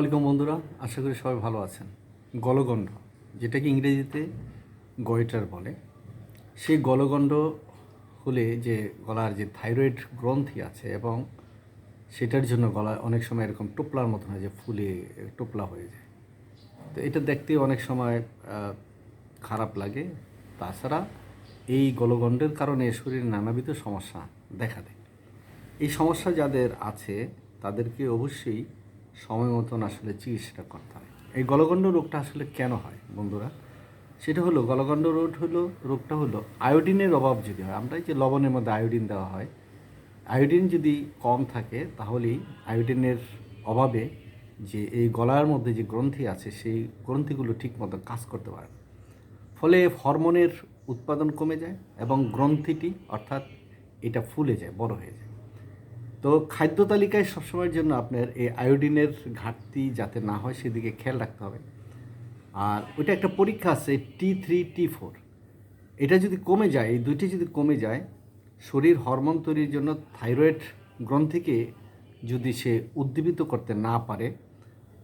Welcome বন্ধুরা, আশা করি সবাই ভালো আছেন। গলগণ্ড, যেটাকে ইংরেজিতে গয়টার বলে, সেই গলগণ্ড হলে যে গলার যে থাইরয়েড গ্রন্থি আছে এবং সেটার জন্য গলা অনেক সময় এরকম টোপলার মতন হয় যে ফুলে টোপলা হয়ে যায়। তো এটা দেখতে অনেক সময় খারাপ লাগে। তাছাড়া এই গলগণ্ডের কারণে শরীরে নানাবিধ সমস্যা দেখা দেয়। এই সমস্যা যাদের আছে, তাদেরকে অবশ্যই সময় মতন আসলে চিকিৎসাটা করতে হয়। এই গলগণ্ড রোগটা আসলে কেন হয় বন্ধুরা? সেটা হলো, গলগণ্ড রোগ হলো, রোগটা হলো আয়োডিনের অভাব যদি হয় আমরা যে লবণের মধ্যে আয়োডিন দেওয়া হয়, আয়োডিন যদি কম থাকে তাহলেই আয়োডিনের অভাবে যে এই গলার মধ্যে যে গ্রন্থি আছে, সেই গ্রন্থিগুলো ঠিক মতো কাজ করতে পারে না। ফলে হরমোনের উৎপাদন কমে যায় এবং গ্রন্থিটি অর্থাৎ এটা ফুলে যায়, বড় হয়ে যায়। তো খাদ্য তালিকায় সবসময়ের জন্য আপনার এই আয়োডিনের ঘাটতি যাতে না হয়, সেদিকে খেয়াল রাখতে হবে। আর ওইটা একটা পরীক্ষা আছে টি থ্রি টি ফোর এটা যদি কমে যায়, এই দুইটি যদি কমে যায়, শরীর হরমোন তৈরির জন্য থাইরয়েড গ্রন্থিকে যদি সে উদ্দীপিত করতে না পারে,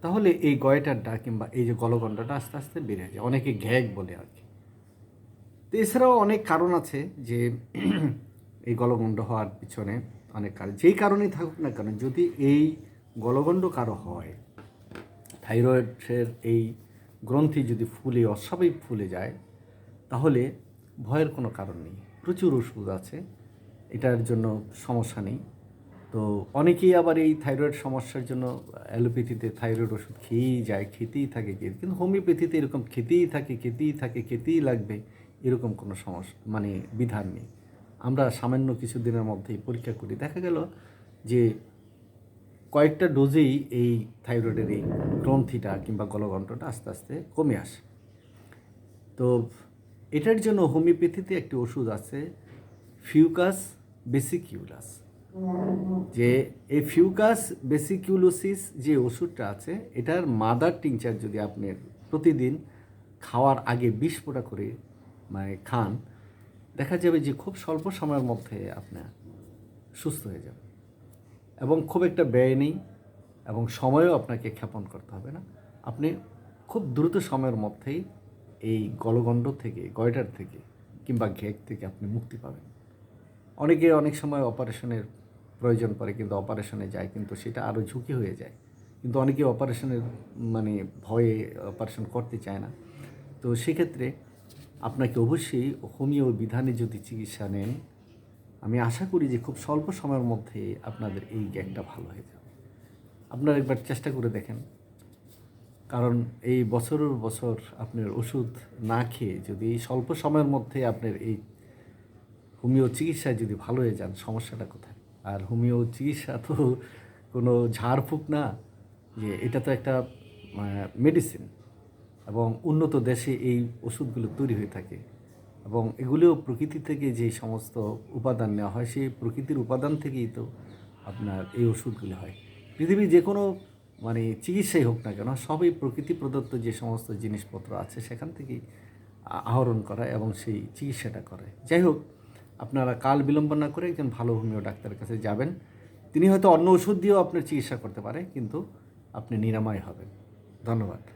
তাহলে এই গয়টারটা কিংবা এই যে গলগণ্ডটা আস্তে আস্তে বেড়ে যায়। অনেকে ঘ্যাগ বলে আর কি। তো এছাড়াও অনেক কারণ আছে যে এই গলগণ্ড হওয়ার পিছনে অনেক কারণ। যেই কারণেই থাকুক না কেন, যদি এই গলগণ্ড কারও হয়, থাইরয়েডের এই গ্রন্থি যদি ফুলে, অস্বাভাবিক ফুলে যায়, তাহলে ভয়ের কোনো কারণ নেই। প্রচুর ওষুধ আছে, এটার জন্য সমস্যা নেই। তো অনেকেই আবার এই থাইরয়েড সমস্যার জন্য অ্যালোপ্যাথিতে থাইরয়েড ওষুধ খেয়েই যায়, খেতেই থাকে কিন্তু হোমিওপ্যাথিতে এরকম খেতেই থাকে খেতেই থাকে, খেতেই লাগবে, এরকম কোনো সমস্যা মানে বিধান নেই। আমরা সামান্য কিছু দিনের মধ্যেই পরীক্ষা করি। দেখা গেল যে কয়েকটা ডোজেই এই থাইরয়েডের এই গ্রন্থিটা কিংবা গলগণ্ঠটা আস্তে আস্তে কমে আসে। তো এটার জন্য হোমিওপ্যাথিতে একটি ওষুধ আছে ফিউকাস বেসিকিউলাস। যে এই ফিউকাস বেসিকিউলোসিস যে ওষুধটা আছে, এটার মাদার টিংচার যদি আপনি প্রতিদিন খাওয়ার আগে বিষ ফোঁটা করে মানে খান দেখা যাবে যে খুব স্বল্প সময়ের মধ্যে আপনার সুস্থ হয়ে যাবে। এবং খুব একটা ব্যয় নেই এবং সময়ও আপনাকে ক্ষেপণ করতে হবে না। আপনি খুব দ্রুত সময়ের মধ্যেই এই গলগণ্ড থেকে, গয়টার থেকে কিংবা ঘেক থেকে আপনি মুক্তি পাবেন। অনেকে অনেক সময় অপারেশনের প্রয়োজন পড়ে কিন্তু অপারেশনে যায় কিন্তু সেটা আরও ঝুঁকি হয়ে যায়। কিন্তু অনেকে অপারেশনের মানে ভয়ে অপারেশন করতে চায় না। তো সেক্ষেত্রে আপনাকে অবশ্যই হোমিও বিধানে যদি চিকিৎসা নেন, আমি আশা করি যে খুব স্বল্প সময়ের মধ্যে আপনাদের এই গ্যাংটা ভালো হয়ে যাবে। আপনারা একবার চেষ্টা করে দেখেন। কারণ এই বছরের বছর আপনার ওষুধ না খেয়ে যদি এই স্বল্প সময়ের মধ্যে আপনার এই হোমিও চিকিৎসায় যদি ভালো হয়ে যান, সমস্যাটা কোথায়? আর হোমিও চিকিৎসা তো কোনো ঝাড়ফুঁক না, যে এটা তো একটা মেডিসিন এবং উন্নত দেশে এই ওষুধগুলো তৈরি হয়ে থাকে। এবং এগুলিও প্রকৃতি থেকে যে সমস্ত উপাদান নেওয়া হয়, সেই প্রকৃতির উপাদান থেকেই তো আপনার এই ওষুধগুলি হয়। পৃথিবীর যে কোনো মানে চিকিৎসাই হোক না কেন, সবই প্রকৃতি প্রদত্ত যে সমস্ত জিনিসপত্র আছে, সেখান থেকেই আহরণ করা এবং সেই চিকিৎসাটা করে। যাই হোক, আপনারা কাল বিলম্ব না করে একজন ভালো হোমিও ডাক্তারের কাছে যাবেন। তিনি হয়তো অন্য ওষুধ দিয়েও আপনার চিকিৎসা করতে পারে, কিন্তু আপনি নিরাময় হবেন। ধন্যবাদ।